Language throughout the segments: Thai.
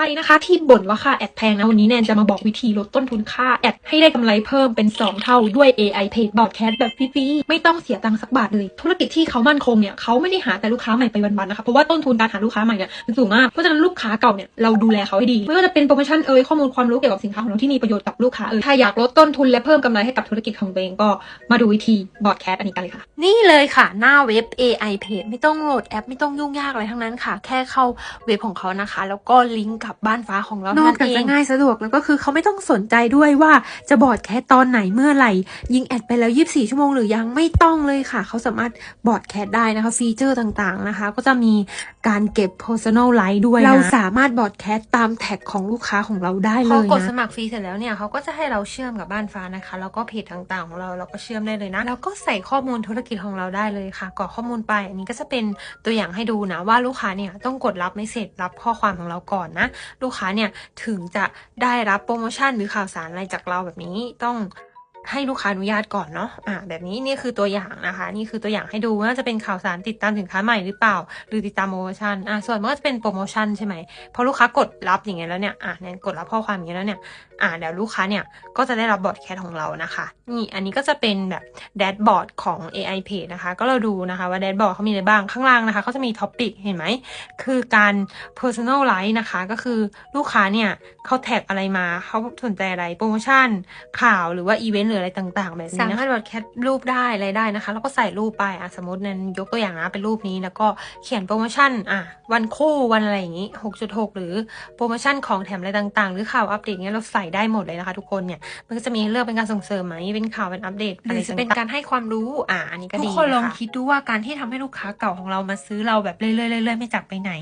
ใครนะคะที่บ่นว่าค่าแอดแพงนะวันนี้แนนจะมาบอกวิธีลดต้นทุนค่าแอดให้ได้กำไรเพิ่มเป็น 2 เท่าด้วย AI Paid Broadcast แบบฟรีๆไม่ต้องเสียตังค์สักบาทเลย ธุรกิจที่เขามั่นคงเนี่ยเขาไม่ได้หาแต่ลูกค้าใหม่ไปวันๆนะคะเพราะว่าต้นทุนการหาลูกค้าใหม่เนี่ยมันสูงมากเพราะฉะนั้นลูกค้าเก่าเนี่ยเราดูแลเขาให้ดีไม่ว่าจะเป็นโปรโมชั่นเอ่ยข้อมูลความรู้เกี่ยวกับสินค้าของเราที่มีประโยชน์กับลูกค้าเอ่ยถ้าอยากลดต้นทุนและเพิ่มกำไรให้กับธุรกิจของตัวเองก็มาดูวิธี Broadcast อันนี้กันเลยค่ะ นี่เลยค่ะ หน้าเว็บ AI Page ไม่ต้องโหลดแอปไม่ต้องยุ่งยากอะไรทั้งนั้นค่ะ แค่เข้าเว็บของเขานะคะ แล้วก็ลิงก์กับบ้านฟ้าของเรานเท่าอกนั้นจากเอจะงง่ายสะดวกแล้วก็คือเขาไม่ต้องสนใจด้วยว่าจะบอร์ดแคสตอนไหนเมื่อไหร่ ยิงแอดไปแล้ว 24 ชั่วโมงหรือยังไม่ต้องเลยค่ะ เขาสามารถบอร์ดแคสได้นะคะ ฟีเจอร์ต่างๆนะคะ ก็จะมีการเก็บ personal light ด้วยนะเราสามารถบอร์ดแคสตามแท็กของลูกค้าของเราได้เลพอยกดสนะมัครฟรีเสร็จแล้วเนี่ยเขาก็จะให้เราเชื่อมกับบ้านฟ้านะคะ แล้วก็เพจต่างๆ ของเราเราก็เชื่อมได้เลยนะแล้วก็ใส่ข้อมูลธุรกิจของเราได้เลยค่ะกรอกข้อมูลไป อันนี้ก็จะเป็นตัวอย่างให้ดูนะว่าลูกค้าเนี่ยต้องกดรับไม่เสร็จรับข้อความของเราก่อนนะลูกค้าเนี่ยถึงจะได้รับโปรโมชั่นหรือข่าวสารอะไรจากเราแบบนี้ต้อง ให้ลูกค้าอนุญาตก่อนเนาะอ่าแบบนี้นี่คือตัวอย่างนะคะ นี่คือตัวอย่างให้ดูว่าจะเป็นข่าวสารติดตามสินค้าใหม่หรือเปล่า หรือติดตามโปรโมชั่นอ่าส่วนมากจะเป็นโปรโมชั่นใช่ไหมพอลูกค้ากดรับอย่างเงี้ยแล้วเนี่ยอ่าเนี่ยกดรับข้อความอย่างเงี้ยแล้วเนี่ยอ่าเดี๋ยวลูกค้าเนี่ยก็จะได้รับบอร์ดแคสของเรานะคะนี่อันนี้ก็จะเป็นแบบแดชบอร์ดของ AI Page นะคะ ก็เราดูนะคะว่าแดชบอร์ดเขามีอะไรบ้างข้างล่างนะคะเขาจะมีท็อปิกเห็นไหมคือการ personalize นะคะก็คือลูกค้าเนี่ยเขาแท็กอะไรมาเขาสนใจอะไรโปรโมชั่นข่าวหรือว่าอีเวนต์หรืออะไรต่างๆ แบบนี้สานะมารถคะบอร์ดแคสรูปได้อะไรได้นะคะ แล้วก็ใส่รูปไปอะสมมตินั้นยกตัวอย่างนะเป็นรูปนี้แล้วก็เขียนโปรโมชั่นอะวันคู่วันอะไรอย่างนี้6.6 หรือโปรโมชั่นของแถมอะไรต่างๆ หรือข่าวอัปเดตเนี้ยเราใส่ได้หมดเลยนะคะ ทุกคนเนี่ยมันก็จะมีให้เลือกเป็นการส่งเสริมไหมเป็นข่าวเป็นอัปเดตหอะไรรือจะเป็นต่างๆการให้ความรู้อ่าอันนี้ก็ทุดีกคนลองะะคิดดูว่าการที่ทำให้ลูกค้าเก่าของเรามาซื้อเราแบบเรื่อยๆเรื่อยๆไม่จากไปไหน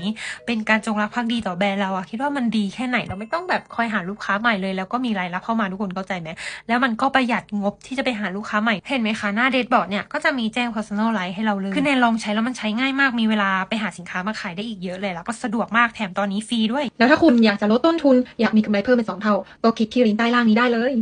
เป็นการจงรักภักดีต่อแบรนด์เราอะคิดว่ามันดีแค่ไหนเราไม่ต้องแบบคอยหาลูกค้าใหม่เลย แล้วก็มีรายรับเข้ามาทุกคนเข้าใจไหมแล้วมันก็ประหยัดงบที่จะไปหาลูกค้าใหม่ เห็นไหมคะหน้าเดทบอร์ดเนี่ยก็จะมีแจ้ง personal life ให้เราเลย คือในลองใช้แล้วมันใช้ง่ายมาก มีเวลาไปหาสินค้ามาขายได้อีกเยอะเลย แล้วก็สะดวกมากแถมตอนนี้ฟรีด้วย แล้วถ้าคุณอยากจะลดต้นทุน อยากมีกำไรเพิ่มเป็น2เท่า ก็คลิกที่ลิงก์ใต้ล่างนี้ได้เลย